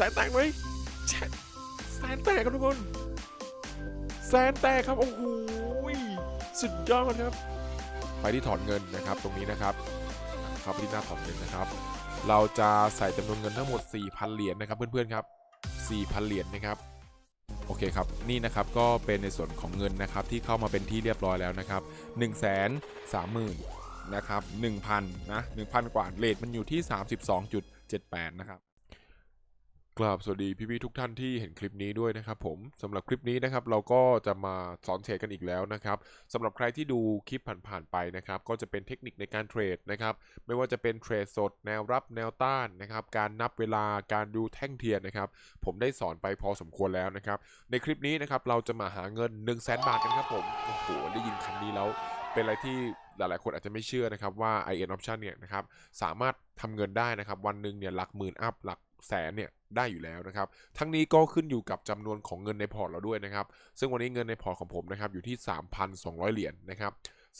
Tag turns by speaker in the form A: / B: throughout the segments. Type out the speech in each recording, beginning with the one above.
A: แสนแตกไหมแชะแสนแตกครับทุกคนแสนแตกครับโอ้โหสุดยอดครับ ไปที่ถอนเงินนะครับตรงนี้นะครับเข้าไปที่หน้าถอนเงินนะครับ เราจะใส่จำนวนเงินทั้งหมด 4,000 เหรียญนะครับเพื่อนๆครับ 4,000 เหรียญนะครับโอเคครับนี่นะครับก็เป็นในส่วนของเงินนะครับที่เข้ามาเป็นที่เรียบร้อยแล้วนะครับ 1 3 0 0 0 0นะครับ1,000นะ1,000 กว่าเลทมันอยู่ที่ 32.78 นะครับ กราบสวัสดีพี่ๆทุกท่านที่เห็นคลิปนี้ด้วยนะครับผมสำหรับคลิปนี้นะครับเราก็จะมาสอนเทรดกันอีกแล้วนะครับสำหรับใครที่ดูคลิปผ่านๆไปนะครับก็จะเป็นเทคนิคในการเทรดนะครับไม่ว่าจะเป็นเทรดสดแนวรับแนวต้านนะครับการนับเวลาการดูแท่งเทียนนะครับผมได้สอนไปพอสมควรแล้วนะครับในคลิปนี้นะครับเราจะมาหาเงิน 1 0 0 0 0แบาทกันครับผมโอ้โหได้ยินคำนี้แล้วเป็นอะไรที่หลาย ๆ คนอาจจะไม่เชื่อนะครับว่า IN Option เนี่ยนะครับสามารถทำเงินได้นะครับวันหนึ่งเนี่ยหลักหมื่นอัพหลัก แสนเนี่ยได้อยู่แล้วนะครับ ทั้งนี้ก็ขึ้นอยู่กับจำนวนของเงินในพอร์ตเราด้วยนะครับ ซึ่งวันนี้เงินในพอร์ตของผมนะครับอยู่ที่ 3,200 เหรียญนะครับ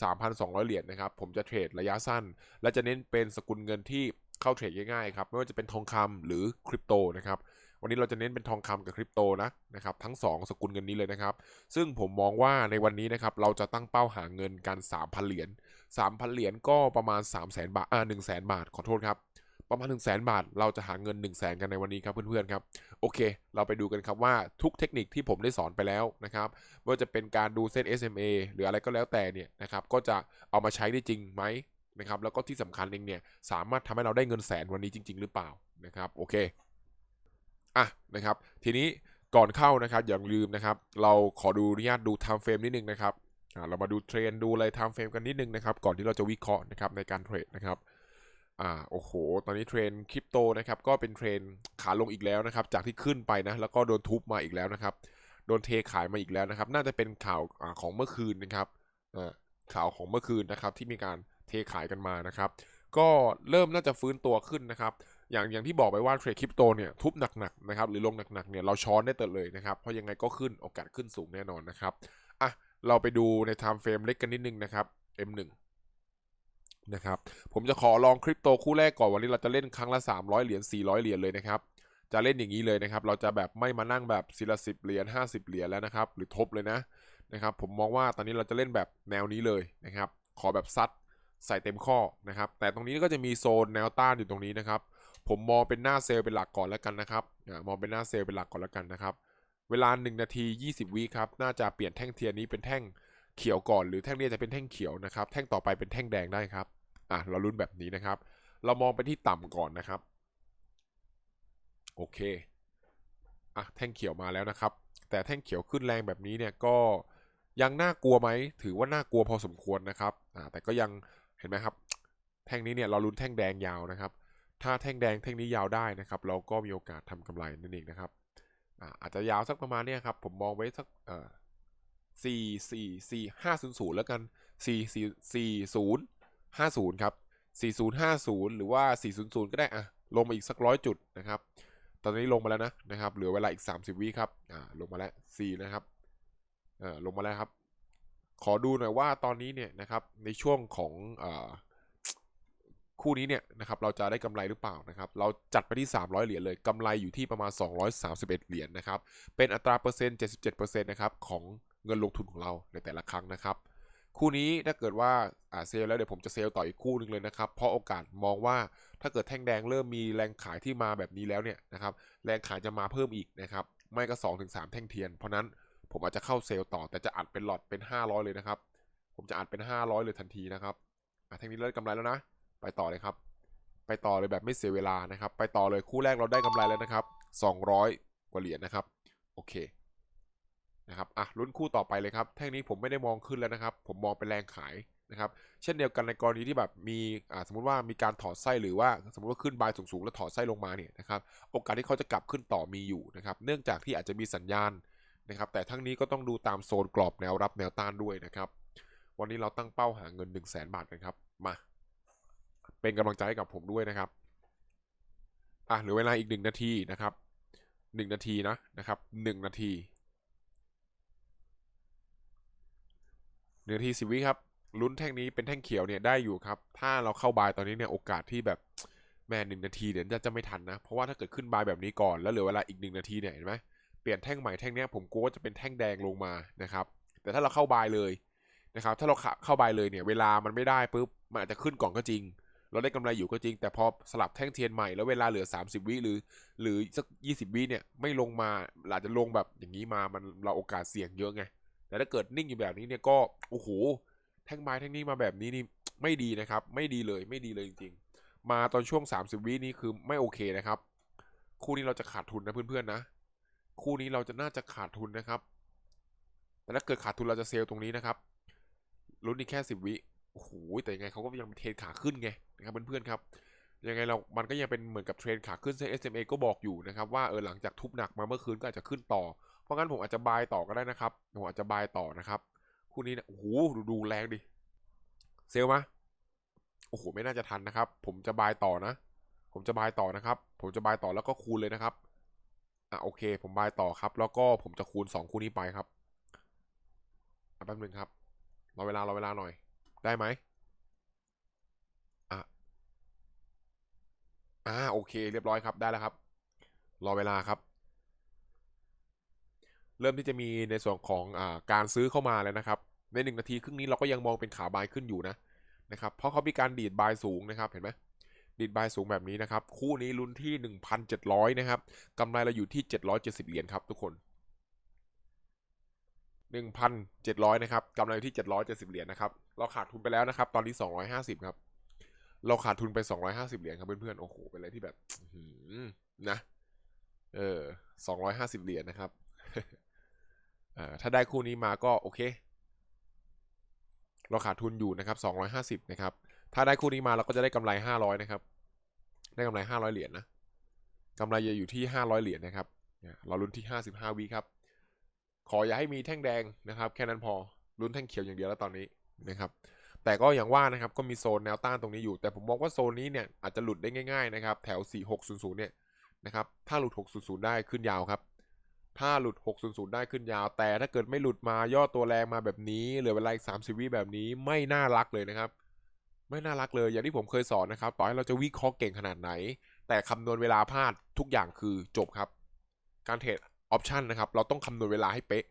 A: 3,200 เหรียญนะครับ ผมจะเทรดระยะสั้น และจะเน้นเป็นสกุลเงินที่เข้าเทรดง่ายๆครับ ไม่ว่าจะเป็นทองคำหรือคริปโตนะครับ วันนี้เราจะเน้นเป็นทองคำกับคริปโตนะนะครับ ทั้ง 2 สกุลเงินนี้เลยนะครับ ซึ่งผมมองว่าในวันนี้นะครับเราจะตั้งเป้าหาเงินกัน 3,000 เหรียญ 3,000 เหรียญก็ประมาณ 3 0 0 0 0 0 บาท อ่า1 0 0 0 0 0 บาท ขอโทษครับ ประมาณ 1 0 0 0 0 0บาท เราจะหาเงิน 1 0 0 0 0แกันในวันนี้ครับเพื่อนๆครับโอเค เราไปดูกันครับว่าทุกเทคนิคที่ผมได้สอนไปแล้วนะครับไม่ว่าจะเป็นการดูเส้น SMA หรืออะไรก็แล้วแต่เนี่ยนะครับก็จะเอามาใช้ได้จริงไหมนะครับแล้วก็ที่สำคัญเองเนี่ยสามารถทำให้เราได้เงินแสนวันนี้จริง ๆ หรือเปล่านะครับโอเคอะนะครับ ทีนี้ก่อนเข้านะครับอย่าลืมนะครับ เราขอดูอนุญาตดู time frame นิดนึงนะครับอ่าเรามาดูเทรนดูอะไร time frame กันนิดนึงนะครับ ก่อนที่เราจะวิเคราะห์นะครับในการเทรดนะครับ อ่าโอ้โห ตอนนี้เทรนคริปโตนะครับก็เป็นเทรนขาลงอีกแล้วนะครับ จากที่ขึ้นไปนะแล้วก็โดนทุบมาอีกแล้วนะครับ โดนเทขายมาอีกแล้วนะครับ น่าจะเป็นข่าวอของเมื่อคืนนะครับอ่าข่าวของเมื่อคืนนะครับที่มีการเทขายกันมานะครับ ก็เริ่มน่าจะฟื้นตัวขึ้นนะครับ อย่างอย่างที่บอกไปว่าเทรดคริปโตเนี่ยทุบหนักๆนะครับหรือลงหนักๆเนี่ยเราช้อนได้เติเลยนะครับเพราะยังไงก็ขึ้นโอกาสขึ้นสูงแน่นอนนะครับอะเราไปดูใน time frame เล็กกันนิดนึงนะครับ M1 นะครับผมจะขอลองคริปโตคู่แรกก่อนวันนี้เราจะเล่นครั้งละ 300 เหรียญ400 เหรียญเลยนะครับจะเล่นอย่างนี้เลยนะครับ เราจะแบบไม่มานั่งแบบสิละสิบเหรียญ50 เหรียญแล้วนะครับ หรือทบเลยนะนะครับ ผมมองว่าตอนนี้เราจะเล่นแบบแนวนี้เลยนะครับ ขอแบบซัดใส่เต็มข้อนะครับ แต่ตรงนี้ก็จะมีโซนแนวต้านอยู่ตรงนี้นะครับ ผมมองเป็นหน้าเซลล์เป็นหลักก่อนแล้วกันนะครับมองเป็นหน้าเซลล์เป็นหลักก่อนแล้วกันนะครับ เวลา 1 นาที 20 วิครับ น่าจะเปลี่ยนแท่งเทียนนี้เป็นแท่ง เขียวก่อนหรือแท่งนี้จะเป็นแท่งเขียวนะครับ แท่งต่อไปเป็นแท่งแดงได้ครับอะเราลุ้นแบบนี้นะครับ เรามองไปที่ต่ำก่อนนะครับ โอเคอะแท่งเขียวมาแล้วนะครับ แต่แท่งเขียวขึ้นแรงแบบนี้เนี่ยก็ยังน่ากลัวไหมถือว่าน่ากลัวพอสมควรนะครับอ่าแต่ก็ยังเห็นไหมครับ แท่งนี้เนี่ยเราลุ้นแท่งแดงยาวนะครับ ถ้าแท่งแดงแท่งนี้ยาวได้นะครับ เราก็มีโอกาสทำกำไรนั่นเองนะครับอ่าอาจจะยาวสักประมาณเนี้ยครับ ผมมองไว้สัก สี่สี่สี่ห้าศูนย์ศูนย์แล้วกันสี่สี่สี่ศูนย์ห้าศูนย์ครับสี่ศูนย์ห้าศูนย์หรือว่าสี่ศูนย์ศูนย์ก็ได้อะลงมาอีกสักร้อยจุดนะครับ ตอนนี้ลงมาแล้วนะนะครับ เหลือเวลาอีก 30 วิครับ อ่า ลงมาแล้ว C นะครับอ่อลงมาแล้วครับ ขอดูหน่อยว่าตอนนี้เนี่ยนะครับ ในช่วงของอ่อคู่นี้เนี่ยนะครับ เราจะได้กำไรหรือเปล่านะครับ เราจัดไปที่ 300 เหรียญเลยกำไรอยู่ที่ประมาณ 231 เหรียญนะครับ เป็นอัตราเปอร์เซ็นต์ 77%นะครับของ เงินลงทุนของเราในแต่ละครั้งนะครับ คู่นี้ถ้าเกิดว่าเซลแล้วเดี๋ยวผมจะเซลต่ออีกคู่หนึ่งเลยนะครับ เพราะโอกาสมองว่าถ้าเกิดแท่งแดงเริ่มมีแรงขายที่มาแบบนี้แล้วเนี่ยนะครับแรงขายจะมาเพิ่มอีกนะครับไม่ก็ 2-3ถึงแท่งเทียน เพราะนั้นผมอาจจะเข้าเซลต่อแต่จะอัดเป็นหลอดเป็น 500 เลยนะครับ ผมจะอัดเป็น 500 เลยทันทีนะครับแท่งนี้เริ่มกำไรแล้วนะ ไปต่อเลยครับ ไปต่อเลยแบบไม่เสียเวลานะครับ ไปต่อเลยคู่แรกเราได้กำไรแล้วนะครับ 200 กว่าเหรียญนะครับ โอเค นะครับอะลุ้นคู่ต่อไปเลยครับแท่งนี้ผมไม่ได้มองขึ้นแล้วนะครับ ผมมองเป็นแรงขายนะครับเช่นเดียวกันในกรณีที่แบบมีอ่าสมมติว่ามีการถอดไส้หรือว่าสมมติว่าขึ้นบายสูงๆแล้วถอดไส้ลงมาเนี่ยนะครับโอกาสที่เขาจะกลับขึ้นต่อมีอยู่นะครับเนื่องจากที่อาจจะมีสัญญาณนะครับแต่ทั้งนี้ก็ต้องดูตามโซนกรอบแนวรับแนวต้านด้วยนะครับ วันนี้เราตั้งเป้าหาเงิน 1 0 0 0 0แสนบาทกันครับมาเป็นกำลังใจให้กับผมด้วยนะครับอะเหลือเวลาอีกหนึ่งนาทีนะครับหนึ่งนาทีนะนะครับหนึ่งนาทีห นึ่งนาทีสิบวิครับลุ้นแท่งนี้เป็นแท่งเขียวเนี่ยได้อยู่ครับ ถ้าเราเข้าบายตอนนี้เนี่ยโอกาสที่แบบแม่หนึ่งนาทีเดี๋ยวจะจะไม่ทันนะ เพราะว่าถ้าเกิดขึ้นบายแบบนี้ก่อนแล้วเหลือเวลาอีกหนึ่งนาทีเนี่ยเห็นไหมเปลี่ยนแท่งใหม่แท่งเนี้ยผมกลัวว่าจะเป็นแท่งแดงลงมานะครับ แต่ถ้าเราเข้าบายเลยนะครับ ถ้าเราเข้าเข้าบายเลยเนี่ย เวลามันไม่ได้ปุ๊บมันอาจจะขึ้นก่อนก็จริง เราได้กำไรอยู่ก็จริง แต่พอสลับแท่งเทียนใหม่แล้วเวลาเหลือ 30 วิหรือ หรือสัก 20 วิเนี่ยไม่ลงมาอาจจะลงแบบอย่างนี้มามันเราโอกาสเสี่ยงเยอะไง แต่ถ้าเกิดนิ่งอยู่แบบนี้เนี่ยก็โอ้โหแท่งไม้แท่งนี้มาแบบนี้นี่ไม่ดีนะครับ ไม่ดีเลยไม่ดีเลยจริง ๆ มาตอนช่วง 30 วินี่คือไม่โอเคนะครับ คู่นี้เราจะขาดทุนนะเพื่อนๆนะ คู่นี้เราจะน่าจะขาดทุนนะครับ แต่ถ้าเกิดขาดทุนเราจะเซลล์ตรงนี้นะครับลุ้นอีกแค่ 10 วิโอ้โหแต่ยังไงเขาก็ยังเป็นเทรนขาขึ้นไงนะครับเพื่อนๆครับยังไงเรา มันก็ยังเป็นเหมือนกับเทรนขาขึ้นซึ่ง SMA ก็บอกอยู่นะครับว่าเออหลังจากทุบหนักมาเมื่อคืนก็อาจจะขึ้นต่อ ราะงั้นผมอาจจะบายต่อก็ได้นะครับผมอาจจะบายต่อนะครับคู่นี้นะโอ้โหดูแรงดิเซลมาโอ้โหไม่น่าจะทันนะครับ ผมจะบายต่อนะ ผมจะบายต่อนะครับ ผมจะบายต่อแล้วก็คูณเลยนะครับอะโอเค ผมบายต่อครับ แล้วก็ผมจะคูณ 2 คู่นี้ไปครับอะแป๊บนึงครับรอเวลารอเวลาหน่อย ได้ไหมอะอ่าโอเค เรียบร้อยครับได้แล้วครับ รอเวลาครับ เริ่มที่จะมีในส่วนของอการซื้อเข้ามาแล้วนะครับ ในหนึ่งนาทีครึ่งนี้เราก็ยังมองเป็นขาบายขึ้นอยู่นะนะครับเพราะเขามีการดีดบายสูงนะครับเห็นไหมดีดบายสูงแบบนี้นะครับ คู่นี้ลุ้นที่ 1,700 นะครับกำไรเราอยู่ที่ 770 เหรียญครับทุกคน 1,700 นะครับกำไรอยู่ที่ 770 เหรียญนะครับเราขาดทุนไปแล้วนะครับ ตอนนี้ 250 ครับ เราขาดทุนไป 250 เหรียญครับเพื่อนๆโอ้โหเป็นอะไรที่แบบอื้อหือนะเออ250 เหรียญนะครับ ถ้าได้คู่นี้มาก็โอเค เราขาดทุนอยู่นะครับ 250 นะครับ ถ้าได้คู่นี้มาเราก็จะได้กำไร 500 นะครับ ได้กำไร 500 เหรียญนะกำไรจะอยู่ที่ 500 เหรียญนะครับเนี่ยเราลุ้นที่ 55วิครับ ขออย่าให้มีแท่งแดงนะครับ แค่นั้นพอ ลุ้นแท่งเขียวอย่างเดียวแล้วตอนนี้นะครับ แต่ก็อย่างว่านะครับ ก็มีโซนแนวต้านตรงนี้อยู่ แต่ผมมองว่าโซนนี้เนี่ยอาจจะหลุดได้ง่าย ๆ นะครับ แถว 4600 เนี่ยนะครับ ถ้าหลุด 600 ได้ขึ้นยาวครับ ถ้าหลุด 600 ได้ขึ้นยาว แต่ถ้าเกิดไม่หลุดมาย่อตัวแรงมาแบบนี้ เหลือเวลาอีก30 วิแบบนี้ไม่น่ารักเลยนะครับ ไม่น่ารักเลย อย่างที่ผมเคยสอนนะครับ ต่อให้เราจะวิเคราะห์เก่งขนาดไหน แต่คำนวณเวลาพลาดทุกอย่างคือจบครับ การเทรดออปชันนะครับ เราต้องคำนวณเวลาให้เป๊ะ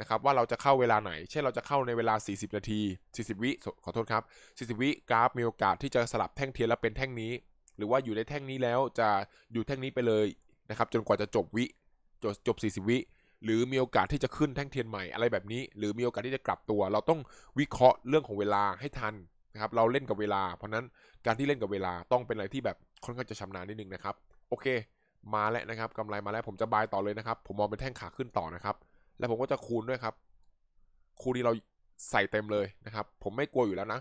A: นะครับ ว่าเราจะเข้าเวลาไหน เช่นเราจะเข้าในเวลา 40 นาที 40 วิ ขอโทษครับ 40 วิกราฟมีโอกาสที่จะสลับแท่งเทียนแล้วเป็นแท่งนี้ หรือว่าอยู่ในแท่งนี้แล้วจะอยู่แท่งนี้ไปเลยนะครับ จนกว่าจะจบวิ จบจบ 40 วิหรือมีโอกาสที่จะขึ้นแท่งเทียนใหม่อะไรแบบนี้ หรือมีโอกาสที่จะกลับตัว เราต้องวิเคราะห์เรื่องของเวลาให้ทันนะครับ เราเล่นกับเวลา เพราะนั้นการที่เล่นกับเวลาต้องเป็นอะไรที่แบบค่อนข้างจะชำนาญนิดนึงนะครับ โอเค มาแล้วนะครับกำไรมาแล้วผมจะบายต่อเลยนะครับ ผมมองเป็นแท่งขาขึ้นต่อนะครับ แล้วผมก็จะคูณด้วยครับ คูณนี้เราใส่เต็มเลยนะครับ ผมไม่กลัวอยู่แล้วนะ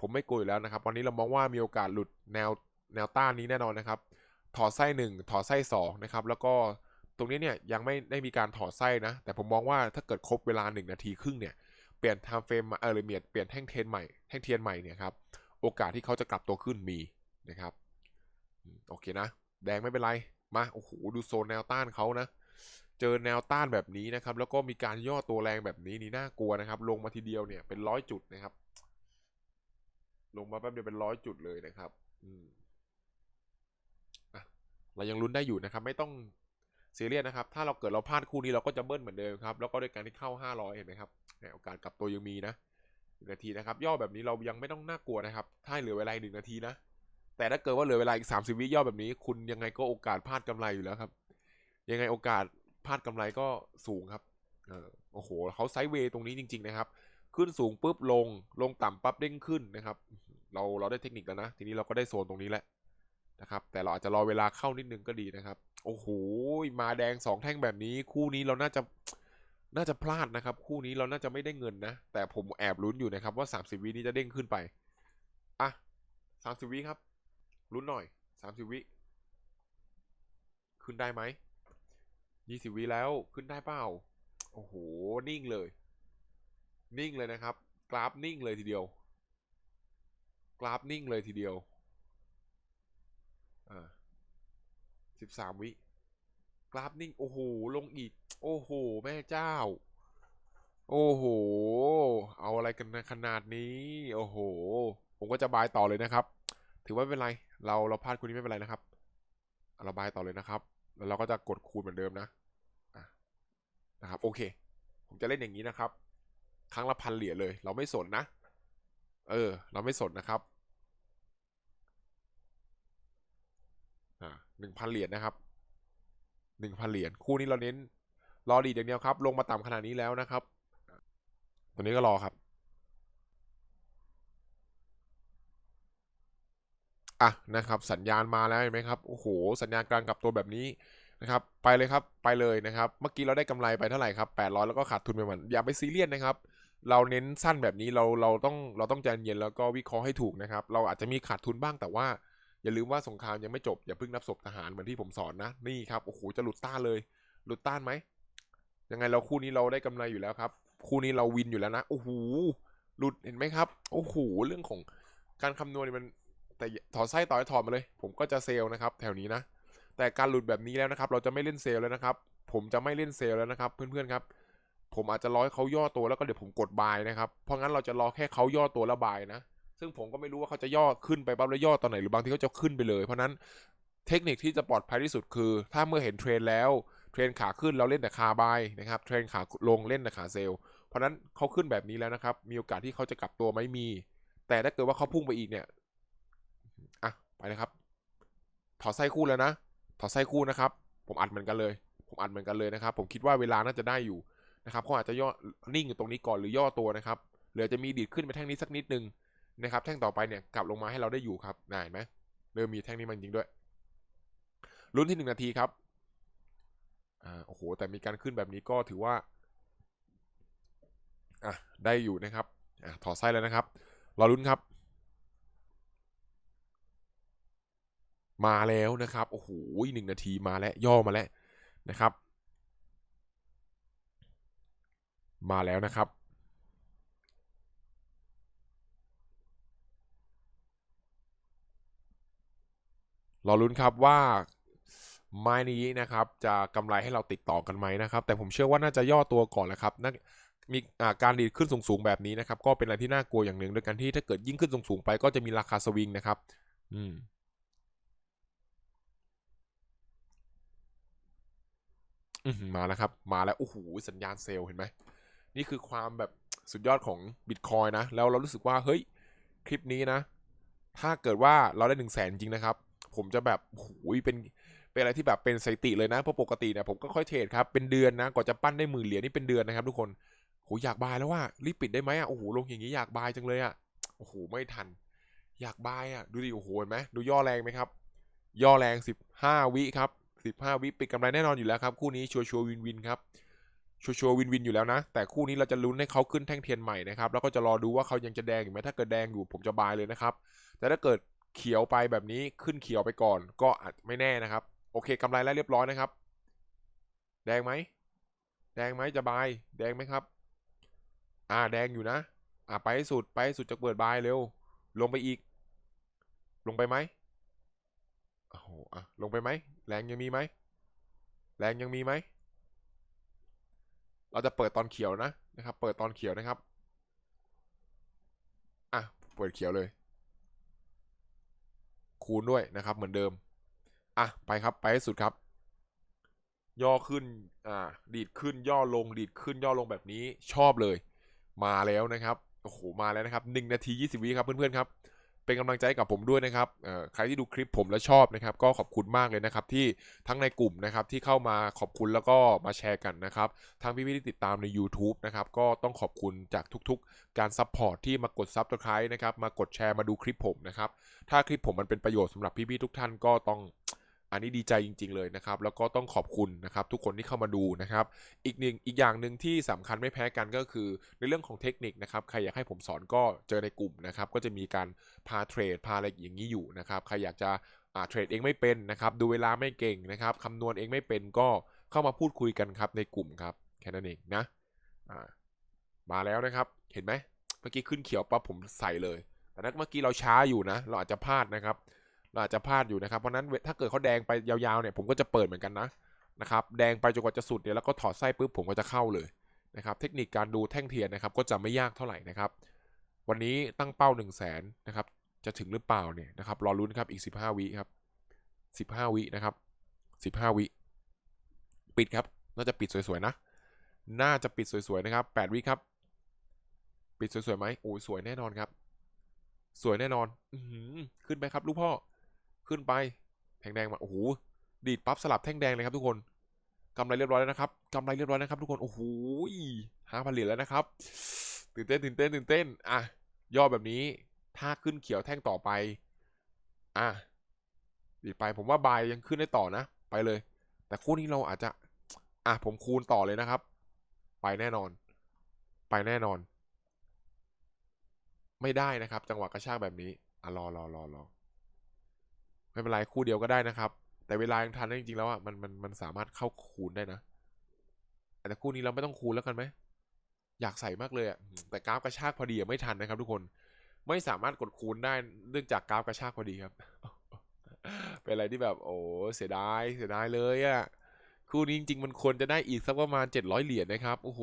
A: ผมไม่กลัวอยู่แล้วนะครับ วันนี้เรามองว่ามีโอกาสหลุดแนวแนวต้านนี้แน่นอนนะครับ ถอดไส้หนึ่งถอดไส้สองนะครับ แล้วก็ ตรงนี้เนี่ยยังไม่ได้มีการถอดไส้นะ แต่ผมมองว่าถ้าเกิดครบเวลาหนึ่งนาทีครึ่งเนี่ยเปลี่ยนไทม์เฟรมมาเออหรือเปลี่ยนเปลี่ยนแท่งเทียนใหม่แท่งเทียนใหม่เนี่ยครับโอกาสที่เขาจะกลับตัวขึ้นมีนะครับโอเคนะ แดงไม่เป็นไรมาโอ้โหดูโซนแนวต้านเขานะเจอแนวต้านแบบนี้นะครับ แล้วก็มีการย่อตัวแรงแบบนี้นี่น่ากลัวนะครับ ลงมาทีเดียวเนี่ยเป็นร้อยจุดนะครับ ลงมาแป๊บเดียวเป็นร้อยจุดเลยนะครับ อืมอะเรายังลุ้นได้อยู่นะครับ ไม่ต้อง ซีเรียสนะครับ ถ้าเราเกิดเราพลาดคู่นี้เราก็จะเบิ้ลเหมือนเดิมครับ แล้วก็ด้วยการที่เข้า 500 เห็นไหมครับโอกาสกลับตัวยังมีนะหนึ่งนาทีนะครับ ย่อแบบนี้เรายังไม่ต้องน่ากลัวนะครับ ถ้าเหลือเวลาหนึ่งนาทีนะ แต่ถ้าเกิดว่าเหลือเวลาอีก 30 วิย่อแบบนี้ คุณยังไงก็โอกาสพลาดกำไรอยู่แล้วครับ ยังไงโอกาสพลาดกำไรก็สูงครับ เออโอ้โหเขาไซด์เวย์ตรงนี้จริง ๆนะครับ ขึ้นสูงปุ๊บลง ลงต่ำปั๊บเด้งขึ้นนะครับ เราเราได้เทคนิคแล้วนะ ทีนี้เราก็ได้โซนตรงนี้แหละนะครับ แต่เราอาจจะรอเวลาเข้านิดนึงก็ดีนะครับ โอ้โหมาแดงสองแท่งแบบนี้ คู่นี้เราน่าจะน่าจะพลาดนะครับ คู่นี้เราน่าจะไม่ได้เงินนะ แต่ผมแอบลุ้นอยู่นะครับ ว่า 30 วินี้จะเด้งขึ้นไป อะ 30 วิครับลุ้นหน่อย 30 วิ ขึ้นได้ไหม 20 วิแล้วขึ้นได้เปล่า โอ้โห นิ่งเลย นิ่งเลยนะครับ กราฟนิ่งเลยทีเดียว กราฟนิ่งเลยทีเดียว อ่า 13วิ กราฟนิ่ง โอ้โห ลงอีก โอ้โห แม่เจ้า โอ้โห เอาอะไรกันนะขนาดนี้ โอ้โห ผมก็จะบายต่อเลยนะครับ ถือว่าไม่เป็นไร เราเราพลาดคูณนี้ไม่เป็นไรนะครับ เราบายต่อเลยนะครับ แล้วเราก็จะกดคูณเหมือนเดิมนะนะครับ โอเค ผมจะเล่นอย่างนี้นะครับ ครั้งละพันเหรียญเลย เราไม่สนนะ เออ เราไม่สนนะครับ อ่า หนึ่งพันเหรียญนะครับหนึ่งพันเหรียญคู่นี้เราเน้นรอดีอย่างเดียวครับ ลงมาต่ำขนาดนี้แล้วนะครับ ตัวนี้ก็รอครับอะนะครับ สัญญาณมาแล้วเห็นไหมครับโอ้โหสัญญาณกลางกลับตัวแบบนี้นะครับ ไปเลยครับไปเลยนะครับ เมื่อกี้เราได้กำไรไปเท่าไหร่ครับ800 แล้วก็ขาดทุนไปหมันอย่าไปซีเรียสนะครับ เราเน้นสั้นแบบนี้เราเราต้องเราต้องใจเย็นแล้วก็วิเคราะห์ให้ถูกนะครับ เราอาจจะมีขาดทุนบ้างแต่ว่า อย่าลืมว่าสงครามยังไม่จบอย่าเพิ่งนับศพทหารเหมือนที่ผมสอนนะนี่ครับโอ้โหจะหลุดต้านเลย หลุดต้านไหมยังไงเราคู่นี้เราได้กำไรอยู่แล้วครับ คู่นี้เราวินอยู่แล้วนะโอ้โหหลุดเห็นไหมครับโอ้โหเรื่องของการคำนวณนี่มันแต่ถอดไส้ต่อให้ถอดมาเลย ผมก็จะเซลนะครับ แถวนี้นะ แต่การหลุดแบบนี้แล้วนะครับ เราจะไม่เล่นเซลแล้วนะครับ ผมจะไม่เล่นเซลแล้วนะครับ เพื่อนๆครับ ผมอาจจะรอให้เขาย่อตัวแล้วก็เดี๋ยวผมกดบายนะครับ เพราะงั้นเราจะรอแค่เขาย่อตัวแล้วบายนะ ซึ่งผมก็ไม่รู้ว่าเขาจะย่อขึ้นไปปั๊บแล้วย่อตอนไหนหรือบางทีเขาจะขึ้นไปเลย เพราะนั้นเทคนิคที่จะปลอดภัยที่สุดคือ ถ้าเมื่อเห็นเทรนแล้วเทรนขาขึ้นเราเล่นแต่ขาบายนะครับเทรนขาลงเล่นแต่ขาเซลเพราะนั้นเขาขึ้นแบบนี้แล้วนะครับ มีโอกาสที่เขาจะกลับตัวไหมมี แต่ถ้าเกิดว่าเขาพุ่งไปอีกเนี่ยอะไปนะครับ ถอดไส้คู่แล้วนะ ถอดไส้คู่นะครับ ผมอัดเหมือนกันเลย ผมอัดเหมือนกันเลยนะครับ ผมคิดว่าเวลาน่าจะได้อยู่นะครับเขาอาจจะย่อนิ่งอยู่ตรงนี้ก่อนหรือย่อตัวนะครับหรือจจะมีดีดขึ้นไปแท่งนี้สักนิดนึง นะครับแท่งต่อไปเนี่ยกลับลงมาให้เราได้อยู่ครับนาเห็นไหมเริ่มมีแท่งนี้มันจริงด้วยรุ่นที่หนึ่งนาทีครับอ่าโอ้โหแต่มีการขึ้นแบบนี้ก็ถือว่าอะได้อยู่นะครับอะถอดไส้แล้วนะครับรอรุ่นครับ มาแล้วนะครับโอ้โหหนึ่งนาทีมาแล้วย่อมาแล้วนะครับ มาแล้วนะครับ รอลุ้นครับว่าไม้นี้นะครับ จะกำไรให้เราติดต่อกันไหมนะครับ แต่ผมเชื่อว่าน่าจะย่อตัวก่อนแหละครับน่ามีการดีดขึ้นสูงๆแบบนี้นะครับ ก็เป็นอะไรที่น่ากลัวอย่างหนึ่งโดยการที่ถ้าเกิดยิ่งขึ้นสูงๆไปก็จะมีราคาสวิงนะครับ อืมมาแล้วครับ มาแล้ว โอ้โห สัญญาณเซลล์เห็นไหม นี่คือความแบบสุดยอดของบิตคอยนะ แล้วเรารู้สึกว่า เฮ้ย คลิปนี้นะ ถ้าเกิดว่าเราได้หนึ่งแสนจริงนะครับ ผมจะแบบโอ้โหเป็นเป็นอะไรที่แบบเป็นสถิติเลยนะเพราะปกติเนี่ยผมก็ค่อยเทรดครับเป็นเดือนนะกว่าจะปั้นได้หมื่นเหรียญนี่เป็นเดือนนะครับ ทุกคนโหอยากบายแล้วว่ารีบปิดได้ไหมอะโอ้โหลงอย่างนี้อยากบายจังเลยอะโอ้โหไม่ทัน อยากบายอะดูดิโอ้โหเห็นไหมดูย่อแรงไหมครับ ย่อแรงสิบห้าวิครับสิบห้าวิปิดกำไรแน่นอนอยู่แล้วครับคู่นี้ชัวชัววินวินครับชัวชัววินวินอยู่แล้วนะ แต่คู่นี้เราจะลุ้นให้เขาขึ้นแท่งเทียนใหม่นะครับแล้วก็จะรอดูว่าเขายังจะแดงอยู่ไหมถ้าเกิดแดงอยู่ผมจะบายเลยนะครับแต่ถ้าเกิด เขียวไปแบบนี้ขึ้นเขียวไปก่อน ก็อาจไม่แน่นะครับ โอเคกำไรแล้วเรียบร้อยนะครับ แดงไหม แดงไหมจะบาย แดงไหมครับ อ่าแดงอยู่นะ อ่าไปสุดไปสุดจะเปิดบายเร็ว ลงไปอีก ลงไปไหมโอ้โหอะลงไปไหมแรงยังมีไหมแรงยังมีไหมเราจะเปิดตอนเขียวนะนะครับ เปิดตอนเขียวนะครับ อะเปิดเขียวเลย คูณด้วยนะครับ เหมือนเดิม อะ ไปครับ ไปให้สุดครับ ย่อขึ้น อ่า ดีดขึ้น ย่อลง ดีดขึ้น ย่อลงแบบนี้ ชอบเลย มาแล้วนะครับ โอ้โห มาแล้วนะครับหนึ่งนาทียี่สิบวิครับเพื่อนๆครับ เป็นกำลังใจกับผมด้วยนะครับเอ่อใครที่ดูคลิปผมและชอบนะครับ ก็ขอบคุณมากเลยนะครับ ที่ทั้งในกลุ่มนะครับที่เข้ามาขอบคุณแล้วก็มาแชร์กันนะครับทั้งพี่ๆที่ติดตามใน YouTube นะครับก็ต้องขอบคุณจากทุกๆ การซัพพอร์ตที่มากดซับสไครต์นะครับมากดแชร์มาดูคลิปผมนะครับถ้าคลิปผมมันเป็นประโยชน์สำหรับพี่ๆทุกท่านก็ต้อง อันนี้ดีใจจริง ๆ เลยนะครับ แล้วก็ต้องขอบคุณนะครับ ทุกคนที่เข้ามาดูนะครับ อีกหนึ่งอีกอย่างหนึ่งที่สำคัญไม่แพ้กันก็คือ ในเรื่องของเทคนิคนะครับ ใครอยากให้ผมสอนก็เจอในกลุ่มนะครับ ก็จะมีการพาเทรดพาอะไรอย่างนี้อยู่นะครับ ใครอยากจะเทรดเองไม่เป็นนะครับ ดูเวลาไม่เก่งนะครับคำนวณเองไม่เป็นก็เข้ามาพูดคุยกันครับในกลุ่มครับแค่นั้นเองนะมาแล้วนะครับเห็นไหมเมื่อกี้ขึ้นเขียวปั๊บผมใส่เลย แต่ถ้าเมื่อกี้เราช้าอยู่นะ เราอาจจะพลาดนะครับ อาจจะพลาดอยู่นะครับ เพราะนั้นถ้าเกิดเขาแดงไปยาวๆเนี่ยผมก็จะเปิดเหมือนกันนะนะครับ แดงไปจนกว่าจะสุดเนี่ยแล้วก็ถอดไส้ปุ๊บผมก็จะเข้าเลยนะครับ เทคนิคการดูแท่งเทียนนะครับ ก็จะไม่ยากเท่าไหร่นะครับ วันนี้ตั้งเป้า 1 0 0 0 0แสนนะครับ จะถึงหรือเปล่าเนี่ยนะครับรอลุ้นครับอีก 15 วิครับ 15 วินะครับ 15 วิ ปิดครับ น่าจะปิดสวยๆนะ น่าจะปิดสวยๆนะครับ 8 วิครับ ปิดสวยๆไหมโอ้ยสวยแน่นอนครับ สวยแน่นอน อืขึ้นไปครับลูกพ่อ ขึ้นไป แท่งแดงมา โอ้โห ดีดปั๊บสลับแท่งแดงเลยครับทุกคนกำไรเรียบร้อยแล้วนะครับกำไรเรียบร้อยนะครับ ทุกคน โอ้โหห้าพันเหรียญแล้วนะครับ ตื่นเต้นตื่นเต้นตื่นเต้น อะ ย่อแบบนี้ ถ้าขึ้นเขียวแท่งต่อไป อะ ดีดไป ผมว่าบายยังขึ้นได้ต่อนะ ไปเลย แต่คู่นี้เราอาจจะ อะ ผมคูณต่อเลยนะครับ ไปแน่นอน ไปแน่นอน ไม่ได้นะครับ จังหวะกระชากแบบนี้ อะรอรอรอรอ ไม่เป็นไรคู่เดียวก็ได้นะครับ แต่เวลายังทันนะจริงๆแล้วอะมันมันมันสามารถเข้าคูณได้นะแต่คู่นี้เราไม่ต้องคูณแล้วกันไหมอยากใส่มากเลยอะแต่กราฟกระชากพอดีอะไม่ทันนะครับ ทุกคนไม่สามารถกดคูณได้เนื่องจากกราฟกระชากพอดีครับ เป็นอะไรที่แบบโอ้เสียดายเสียดายเลยอะ่ะคู่นี้จริงๆมันควรจะได้อีกสักประมาณเจ็ดร้อยเหรียญนะครับโอ้โห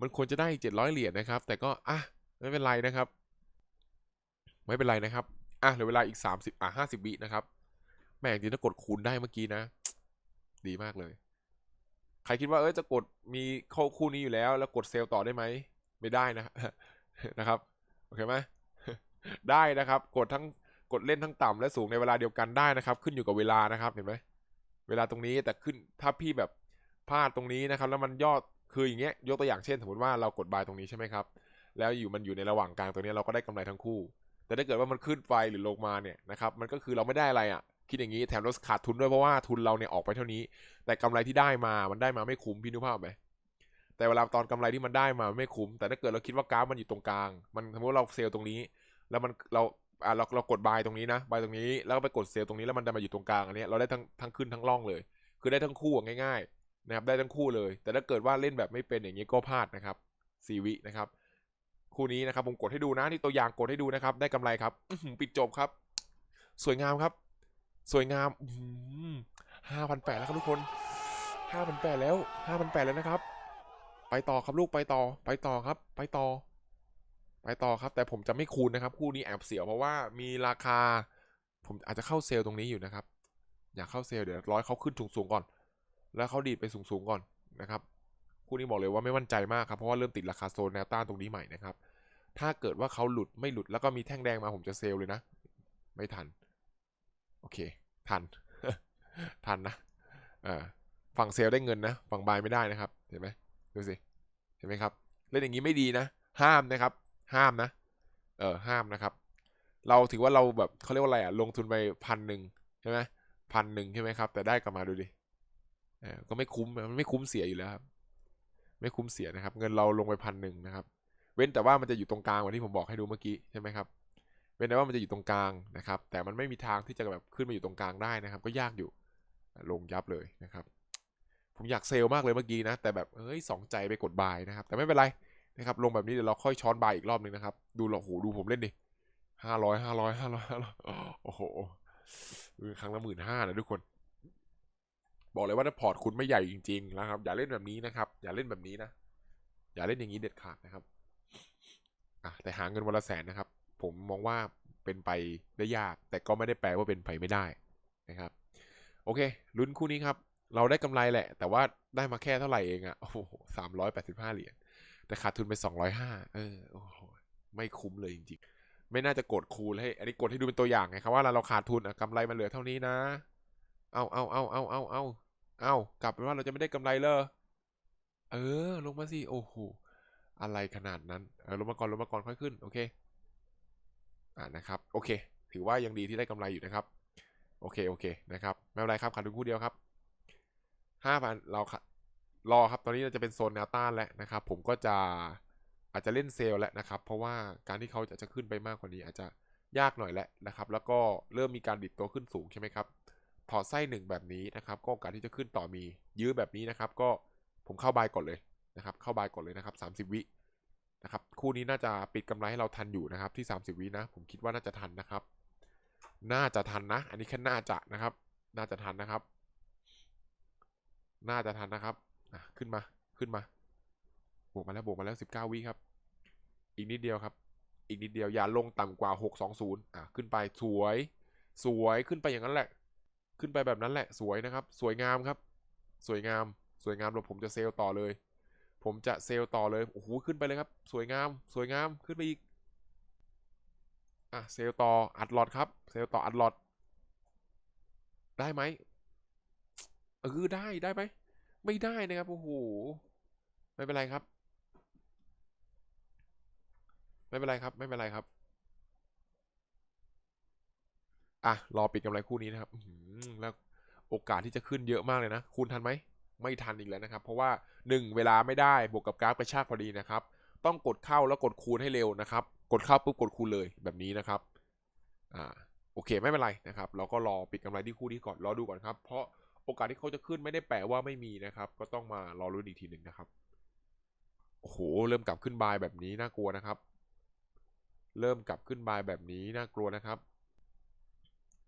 A: มันควรจะได้อีกเจ็ดร้อยเหรียญนะครับ แต่ก็อะไม่เป็นไรนะครับ ไม่เป็นไรนะครับ อะเหลือเวลาอีกสามสิบอะห้าสิบวินะครับ แม่งจริงถ้ากดคูณได้เมื่อกี้นะ ดีมากเลย ใครคิดว่าเออจะกดมีเข้าคู่นี้อยู่แล้ว แล้วกดเซลล์ต่อได้ไหม ไม่ได้นะนะครับ โอเคไหมได้นะครับ กดทั้งกดเล่นทั้งต่ำและสูงในเวลาเดียวกันได้นะครับ ขึ้นอยู่กับเวลานะครับเห็นไหมเวลาตรงนี้แต่ขึ้นถ้าพี่แบบพลาดตรงนี้นะครับ แล้วมันยอดคืออย่างเงี้ยยกตัวอย่างเช่น สมมติว่าเรากดบายตรงนี้ใช่ไหมครับ แล้วอยู่มันอยู่ในระหว่างกลางตรงนี้เราก็ได้กำไรทั้งคู่ แต่ถ้าเกิดว่ามันขึ้นไปหรือลงมาเนี่ยนะครับมันก็คือเราไม่ได้อะไรอะคิดอย่างนี้แถมเราขาดทุนด้วยเพราะว่าทุนเราเนี่ยออกไปเท่านี้ แต่กำไรที่ได้มามันได้มาไม่คุ้มพี่นึกภาพไหมแต่เวลาตอนกำไรที่มันได้มาไม่คุ้ม แต่ถ้าเกิดเราคิดว่ากราฟมันอยู่ตรงกลาง มันสมมติเราเซลล์ตรงนี้ แล้วมันเราอ่าเราเรากดบายตรงนี้นะบายตรงนี้แล้วก็ไปกดเซลล์ตรงนี้แล้วมันจะมาอยู่ตรงกลางอันนี้เราได้ทั้งทั้งขึ้นทั้งล่องเลย คือได้ทั้งคู่ง่ายๆนะครับได้ทั้งคู่เลย แต่ถ้าเกิดว่าเล่นแบบไม่เป็นอย่างนี้ก็พลาดนะครับสีวินะครับ คู่นี้นะครับผมกดให้ดูนะนี่ตัวอย่างกดให้ดูนะครับ ได้กำไรครับปิดจบครับ สวยงามครับ สวยงามห้าพันแปดแล้วครับทุกคนห้าพันแปดแล้วห้าพันแปดแล้วนะครับ ไปต่อครับลูกไปต่อ ไปต่อครับ ไปต่อ ไปต่อครับ แต่ผมจะไม่คูณนะครับ คู่นี้แอบเสียวเพราะว่ามีราคา ผมอาจจะเข้าเซลล์ตรงนี้อยู่นะครับ อยากเข้าเซลล์เดี๋ยวร้อยเขาขึ้นสูงๆก่อน แล้วเขาดีดไปสูงๆก่อนนะครับ คู่นี้บอกเลยว่าไม่มั่นใจมากครับ เพราะว่าเริ่มติดราคาโซนแนวต้านตรงนี้ใหม่นะครับ ถ้าเกิดว่าเขาหลุดไม่หลุดแล้วก็มีแท่งแดงมาผมจะเซลเลยนะ ไม่ทัน โอเค ทัน ทันนะฝั่งเซลได้เงินนะ ฝั่งบายไม่ได้นะครับ เห็นไหมดูสิ เห็นไหมครับ เล่นอย่างนี้ไม่ดีนะ ห้ามนะครับ ห้ามนะ เออห้ามนะครับ เราถือว่าเราแบบเขาเรียกว่าอะไรอะลงทุนไปพันหนึ่งใช่ไหมพันหนึ่งใช่ไหมครับ แต่ได้กลับมาดูดิก็ไม่คุ้มมันไม่คุ้มเสียอยู่แล้วครับ ไม่คุ้มเสียนะครับ เงินเราลงไปพันหนึ่งนะครับ เว้นแต่ว่ามันจะอยู่ตรงกลางเหมือนที่ผมบอกให้ดูเมื่อกี้ใช่ไหมครับ เว้นแต่ว่ามันจะอยู่ตรงกลางนะครับ แต่มันไม่มีทางที่จะแบบขึ้นมาอยู่ตรงกลางได้นะครับ ก็ยากอยู่ ลงยับเลยนะครับ ผมอยากเซลล์มากเลยเมื่อกี้นะ แต่แบบเฮ้ยสองใจไปกดบายนะครับ แต่ไม่เป็นไรนะครับ ลงแบบนี้เดี๋ยวเราค่อยช้อนบายอีกรอบหนึ่งนะครับ ดูเราโหดูผมเล่นดิห้าร้อยห้าร้อยห้าร้อยห้าร้อยโอ้โหครั้งละหมื่นห้านะทุกคน บอกเลยว่าถ้าพอร์ตคุณไม่ใหญ่จริงๆนะครับ อย่าเล่นแบบนี้นะครับ อย่าเล่นแบบนี้นะ อย่าเล่นอย่างนี้เด็ดขาดนะครับอะแต่หาเงินวันละแสนนะครับ ผมมองว่าเป็นไปได้ยาก แต่ก็ไม่ได้แปลว่าเป็นไปไม่ได้นะครับ โอเค ลุ้นคู่นี้ครับ เราได้กำไรแหละ แต่ว่าได้มาแค่เท่าไหร่เองอะโอ้โหสามร้อยแปดสิบห้าเหรียญแต่ขาดทุนไปสองร้อยห้าเออโอ้โหไม่คุ้มเลยจริงๆ ไม่น่าจะกดคูณให้ อันนี้กดให้ดูเป็นตัวอย่างไงครับว่าเราขาดทุนอะกำไรมันเหลือเท่านี้นะ เอาเอาเอาเอาเอาเอา เอากลับเป็นว่าเราจะไม่ได้กำไรเลยเออ ลงมาสิ โอ้โห อะไรขนาดนั้นเออลงมาก่อนลงมาก่อนค่อยขึ้น โอเค อ่านะครับ โอเค ถือว่ายังดีที่ได้กำไรอยู่นะครับ โอเค โอเค นะครับ ไม่เป็นไรครับ ขาดทุนคู่เดียวครับห้าพันเรารอครับ ตอนนี้เราจะเป็นโซนแนวต้านแล้วนะครับ ผมก็จะอาจจะเล่นเซลล์แล้วนะครับ เพราะว่าการที่เขาจะจะขึ้นไปมากกว่านี้อาจจะยากหน่อยแล้วนะครับ แล้วก็เริ่มมีการดิดตัวขึ้นสูงใช่ไหมครับ ถอดไส้หนึ่งแบบนี้นะครับ ก็โอกาสที่จะขึ้นต่อมียื้อแบบนี้นะครับ ก็ผมเข้าบายก่อนเลยนะครับ เข้าบายก่อนเลยนะครับสามสิบวินะครับ คู่นี้น่าจะปิดกำไรให้เราทันอยู่นะครับ ที่ 30 วินะ ผมคิดว่าน่าจะทันนะครับ น่าจะทันนะ อันนี้แค่น่าจะนะครับ น่าจะทันนะครับ น่าจะทันนะครับขึ้นมาขึ้นมา บวกมาแล้วบวกมาแล้ว 19 วิครับ อีกนิดเดียวครับ อีกนิดเดียวอย่าลงต่ำกว่า 620อะขึ้นไปสวย สวยขึ้นไปอย่างนั้นแหละ ขึ้นไปแบบนั้นแหละสวยนะครับ สวยงามครับ สวยงาม สวยงามแล้วผมจะเซลล์ต่อเลย ผมจะเซลล์ต่อเลยโอ้โหขึ้นไปเลยครับ สวยงาม สวยงามขึ้นไปอีกอะเซลล์ต่ออัดหลอดครับ เซลล์ต่ออัดหลอด ได้ไหมเออได้ได้ไหมไม่ได้นะครับโอ้โหไม่เป็นไรครับ ไม่เป็นไรครับ ไม่เป็นไรครับ อะ รอปิดกำไรคู่นี้นะครับอื แล้วโอกาสที่จะขึ้นเยอะมากเลยนะคูณทันไหม ไม่ทันอีกแล้วนะครับ เพราะว่า 1 เวลาไม่ได้ บวกกับกราฟกระชากพอดีนะครับ ต้องกดเข้าแล้วกดคูณให้เร็วนะครับ กดเข้าปุ๊บกดคูณเลยแบบนี้นะครับ อ่า โอเคไม่เป็นไรนะครับ เราก็รอปิดกำไรที่คู่นี้ก่อน รอดูก่อนครับ เพราะโอกาสที่เขาจะขึ้นไม่ได้แปลว่าไม่มีนะครับ ก็ต้องมารอรุ้นอีกทีหนึ่งนะครับ โอ้โห เริ่มกลับขึ้นบายแบบนี้น่ากลัวนะครับ เริ่มกลับขึ้นบายแบบนี้น่ากลัวนะครับ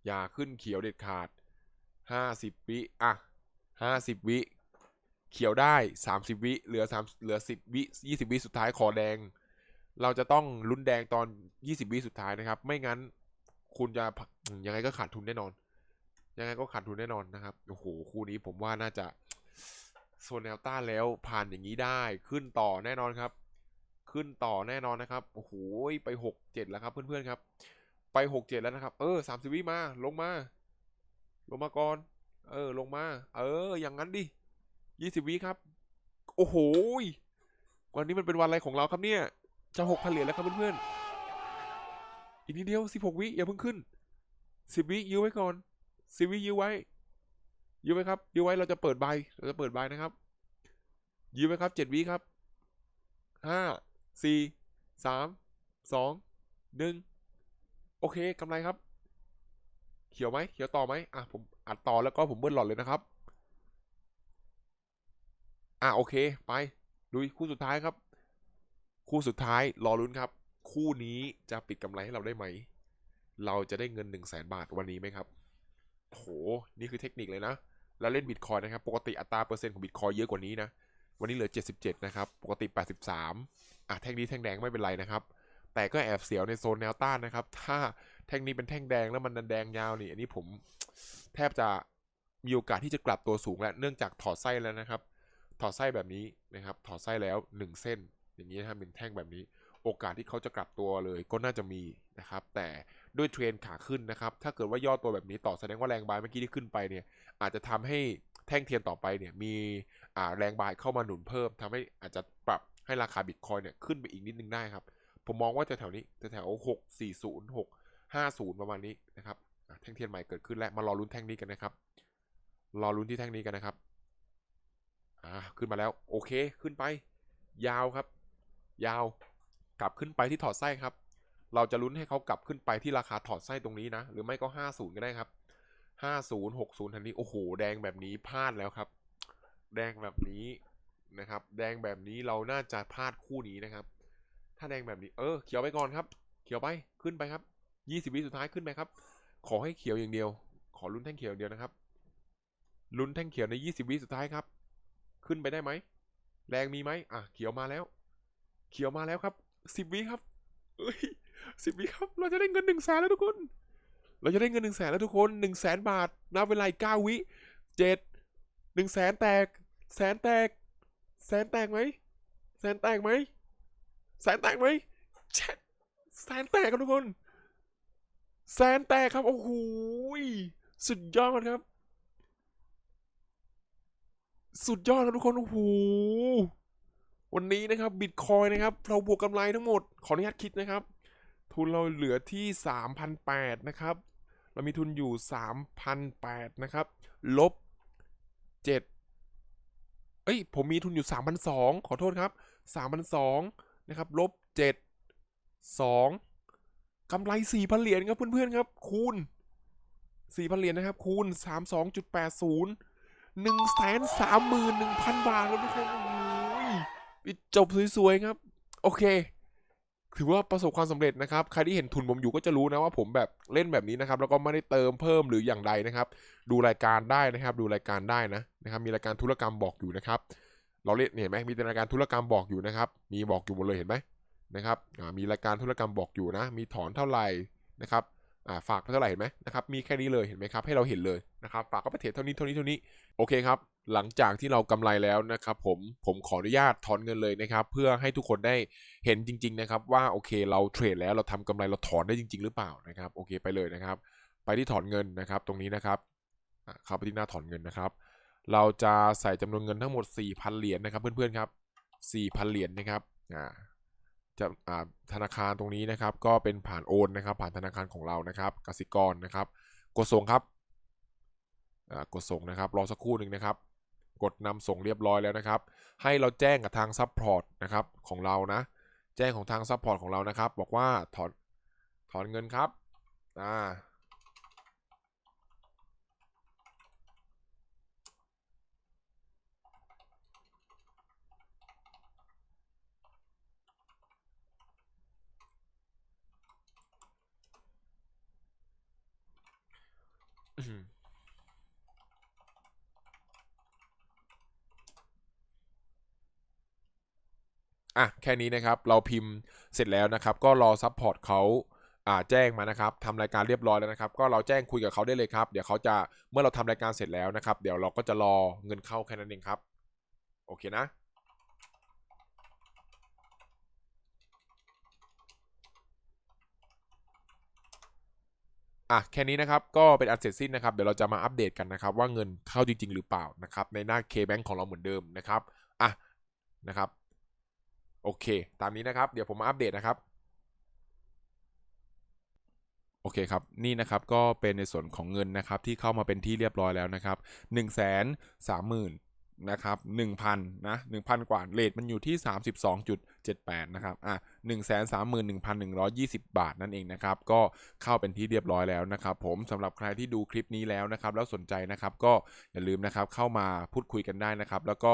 A: อย่าขึ้นเขียวเด็ดขาด ห้าสิบวิอะห้าสิบวิเขียวได้สามสิบวิเหลือสามเหลือสิบวิยี่สิบวิสุดท้ายขอแดง เราจะต้องลุ้นแดงตอนยี่สิบวิสุดท้ายนะครับ ไม่งั้นคุณจะยังไงก็ขาดทุนแน่นอน ยังไงก็ขาดทุนแน่นอนนะครับโอ้โหคู่นี้ผมว่าน่าจะโซนแนวต้านแล้วผ่านอย่างนี้ได้ขึ้นต่อแน่นอนครับ ขึ้นต่อแน่นอนนะครับโอ้โหไปหกเจ็ดแล้วครับเพื่อนๆครับ ไปหกเจ็ดแล้วนะครับ เออสามสิบวิมาลงมา ลงมาก่อน เออ ลงมา เออ อย่างนั้นดิยี่สิบวิครับ โอ้โห วันนี้มันเป็นวันอะไรของเราครับเนี่ย จะหกพันเหรียญแล้วครับเพื่อนๆ อีกนิดเดียวสิบหกวิอย่าเพิ่งขึ้นสิบวิยื้อไว้ก่อนสิบวิยื้อไว้ ยื้อไว้ครับ ยื้อไว้เราจะเปิดใบ เราจะเปิดใบนะครับ ยื้อไว้ครับเจ็ดวิครับห้าสี่สามสองหนึ่งโอเคกำไรครับ เขียวไหมเขียวต่อไหมอะผมอัดต่อแล้วก็ผมเบิ้ลหลอดเลยนะครับ อะโอเคไปดูคู่สุดท้ายครับ คู่สุดท้ายรอลุ้นครับ คู่นี้จะปิดกำไรให้เราได้ไหม เราจะได้เงิน1 0 0 0 0แสนบาทวันนี้ไหมครับโหนี่คือเทคนิคเลยนะ แล้วเล่นบิตคอยนะครับ ปกติอัตราเปอร์เซ็นต์ของบิตคอยเยอะกว่านี้นะ วันนี้เหลือ 77 นะครับ ปกติ 83อะแท่งนี้แท่งแดงไม่เป็นไรนะครับ แต่ก็แอบเสียวในโซนแนวต้านนะครับ ถ้า แท่งนี้เป็นแท่งแดงแล้วมันแดงยาวนี่ อันนี้ผมแทบจะมีโอกาสที่จะกลับตัวสูงแล้วเนื่องจากถอดไส้แล้วนะครับ ถอดไส้แบบนี้นะครับ ถอดไส้แล้ว1เส้น อย่างนี้นะครับเป็นแท่งแบบนี้ โอกาสที่เขาจะกลับตัวเลยก็น่าจะมีนะครับ แต่ด้วยเทรนขาขึ้นนะครับ ถ้าเกิดว่าย่อตัวแบบนี้ต่อแสดงว่าแรงบายเมื่อกี้ที่ขึ้นไปเนี่ย อาจจะทำให้แท่งเทียนต่อไปเนี่ยมีแรงบายเข้ามาหนุนเพิ่มทำให้อาจจะปรับให้ราคาบิตคอยเนี่ยขึ้นไปอีกนิดนึงได้ครับ ผมมองว่าจะแถวนี้จะแถวหกสี่ศู นย์หกห้าศูนย์ประมาณนี้นะครับแท่งเทียนใหม่เกิดขึ้นแล้วมารอลุ้นแท่งนี้กันนะครับ รอลุ้นที่แท่งนี้กันนะครับอ่าขึ้นมาแล้วโอเคขึ้นไป ยาวครับ ยาวกลับขึ้นไปที่ถอดไส้ครับ เราจะลุ้นให้เขากลับขึ้นไปที่ราคาถอดไส้ตรงนี้นะ หรือไม่ก็ 50 ก็ได้ครับ 50 60 ทันนี้โอ้โห แดงแบบนี้พลาดแล้วครับ แดงแบบนี้นะครับ แดงแบบนี้เราน่าจะพลาดคู่นี้นะครับ ถ้าแดงแบบนี้ เออ เขียวไปก่อนครับ เขียวไปขึ้นไปครับ 20วิสุดท้ายขึ้นไปครับ ขอให้เขียวอย่างเดียว ขอลุ้นแท่งเขียวอย่างเดียวนะครับ ลุ้นแท่งเขียวใน20วิสุดท้ายครับ ขึ้นไปได้ไหม แรงมีไหมอะ เขียวมาแล้ว เขียวมาแล้วครับ10วิครับเอ้ยสิบวิครับ เราจะได้เงินหนึ่งแสนแล้วทุกคน เราจะได้เงินหนึ่งแสนแล้วทุกคนหนึ่งแสนบาทนับเวลาเก้าวิเจ็ดหนึ่งแสนแตก แสนแตก แสนแตกไหม แสนแตกไหม แสนแตกไหมแสนแตกครับทุกคน แสนแตกครับ โอ้โหสุดยอดครับ สุดยอดครับทุกคน โอ้โห วันนี้นะครับบิตคอยนะครับ เราบวกกำไรทั้งหมด ขออนุญาตคิดนะครับ ทุนเราเหลือที่3,008นะครับ เรามีทุนอยู่3,008นะครับ ลบ 7 เอ้ย ผมมีทุนอยู่3,002ขอโทษครับ3,002นะครับ ลบ 7 2 กำไร4,000เหรียญครับเพื่อนๆครับ คูณ4,000เหรียญนะครับ คูณ32.80 131,000บาทครับทุกคนโอ้ยปิดจบสวยๆครับ โอเค ถือว่าประสบความสำเร็จนะครับ ใครที่เห็นทุนผมอยู่ก็จะรู้นะว่าผมแบบเล่นแบบนี้นะครับ แล้วก็ไม่ได้เติมเพิ่มหรืออย่างใดนะครับ ดูรายการได้นะครับ ดูรายการได้นะนะครับ มีรายการธุรกรรมบอกอยู่นะครับ เราเล่นเห็นไหมมีรายการธุรกรรมบอกอยู่นะครับ มีบอกอยู่หมดเลยเห็นไหม นะครับมีรายการธุรกรรมบอกอยู่นะ มีถอนเท่าไหร่นะครับฝากไปเท่าไหร่เห็นไหมนะครับมีแค่นี้เลยเห็นไหมครับให้เราเห็นเลยนะครับฝากก็ไปเทรดเท่านี้เท่านี้เท่านี้โอเคครับหลังจากที่เรากำไรแล้วนะครับผมผมขออนุญาตถอนเงินเลยนะครับเพื่อให้ทุกคนได้เห็นจริง ๆ นะครับ ว่าโอเคเราเทรดแล้วเราทำกำไรเราถอนได้จริง ๆ หรือเปล่านะครับโอเคไปเลยนะครับ ไปที่ถอนเงินนะครับ ตรงนี้นะครับเข้าไปที่หน้าถอนเงินนะครับ เราจะใส่จำนวนเงินทั้งหมด4,000เหรียญนะครับ เพื่อนๆครับ4,000เหรียญนะครับอ่า จะธนาคารตรงนี้นะครับ ก็เป็นผ่านโอนนะครับ ผ่านธนาคารของเรานะครับกสิกรนะครับ กดส่งครับกดส่งนะครับ รอสักครู่หนึ่งนะครับ กดนำส่งเรียบร้อยแล้วนะครับ ให้เราแจ้งกับทางซัพพอร์ตนะครับของเรานะ แจ้งของทางซัพพอร์ตของเรานะครับ บอกว่าถอนถอนเงินครับอ่า อะแค่นี้นะครับ เราพิมพ์เสร็จแล้วนะครับ ก็รอซัพพอร์ตเขาอ่าแจ้งมานะครับทำรายการเรียบร้อยแล้วนะครับ ก็เราแจ้งคุยกับเขาได้เลยครับ เดี๋ยวเขาจะเมื่อเราทำรายการเสร็จแล้วนะครับ เดี๋ยวเราก็จะรอเงินเข้าแค่นั้นเองครับ โอเคนะอะแค่นี้นะครับก็เป็นอันเสร็จสิ้นนะครับ เดี๋ยวเราจะมาอัปเดตกันนะครับ ว่าเงินเข้าจริง ๆ หรือเปล่านะครับ ในหน้า K-Bank ของเราเหมือนเดิมนะครับอะนะครับ โอเค ตามนี้นะครับ เดี๋ยวผมมาอัปเดตนะครับ โอเคครับ นี่นะครับก็เป็นในส่วนของเงินนะครับ ที่เข้ามาเป็นที่เรียบร้อยแล้วนะครับ1นึ่งแสนสามหมื่นนะครับหนึ่งพันนะหนึ่งพันกว่าเลทมันอยู่ที่ 32.78 นะครับอะหนึ่งแสนสามหมื่นหนึ่งพันหนึ่งร้อยยี่สิบบาทนั่นเองนะครับ ก็เข้าเป็นที่เรียบร้อยแล้วนะครับผมสำหรับใครที่ดูคลิปนี้แล้วนะครับ แล้วสนใจนะครับก็อย่าลืมนะครับเข้ามาพูดคุยกันได้นะครับ แล้วก็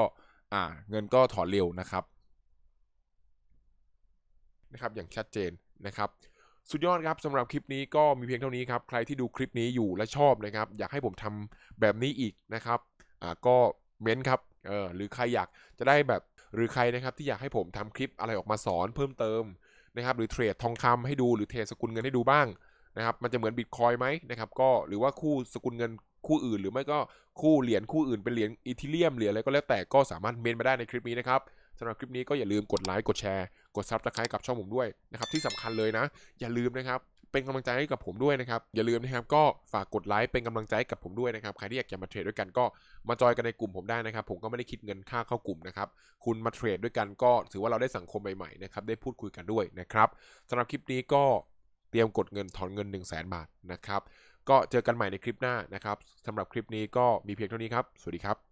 A: อ่าเงินก็ถอนเร็วนะครับ นะครับอย่างชัดเจนนะครับสุดยอดครับสำหรับคลิปนี้ก็มีเพียงเท่านี้ครับใครที่ดูคลิปนี้อยู่และชอบนะครับ อยากให้ผมทำแบบนี้อีกนะครับอ่าก็เม้นครับเออหรือใครอยากจะได้แบบหรือใครนะครับที่อยากให้ผมทำคลิปอะไรออกมาสอนเพิ่มเติมนะครับหรือเทรดทองคำให้ดูหรือเทรดสกุลเงินให้ดูบ้างนะครับมันจะเหมือนบิตคอยไหมนะครับก็หรือว่าคู่สกุลเงินคู่อื่น หรือไม่ก็คู่เหรียญคู่อื่นเป็นเหรียญอีทิเลียมเหรียญอะไรก็แล้วแต่ก็สามารถเมนมาได้ในคลิปนี้นะครับ สำหรับคลิปนี้ก็อย่าลืมกดไลค์กดแชร์กดซับสไครต์กับช่องผมด้วยนะครับที่สำคัญเลยนะ อย่าลืมนะครับเป็นกำลังใจให้กับผมด้วยนะครับ อย่าลืมนะครับ ก็ฝากกดไลค์เป็นกำลังใจให้กับผมด้วยนะครับ ใครที่อยากจะมาเทรดด้วยกันก็มาจอยกันในกลุ่มผมได้นะครับ ผมก็ไม่ได้คิดเงินค่าเข้ากลุ่มนะครับ คุณมาเทรดด้วยกันก็ถือว่าเราได้สังคมใหม่ๆนะครับ ได้พูดคุยกันด้วยนะครับสำหรับคลิปนี้ก็เตรียมกดเงินถอนเงิน 1 0 0 0 0แบาทนะครับ ก็เจอกันใหม่ในคลิปหน้านะครับสำหรับคลิปนี้ก็มีเพียงเท่านี้ครับ สวัสดีครับ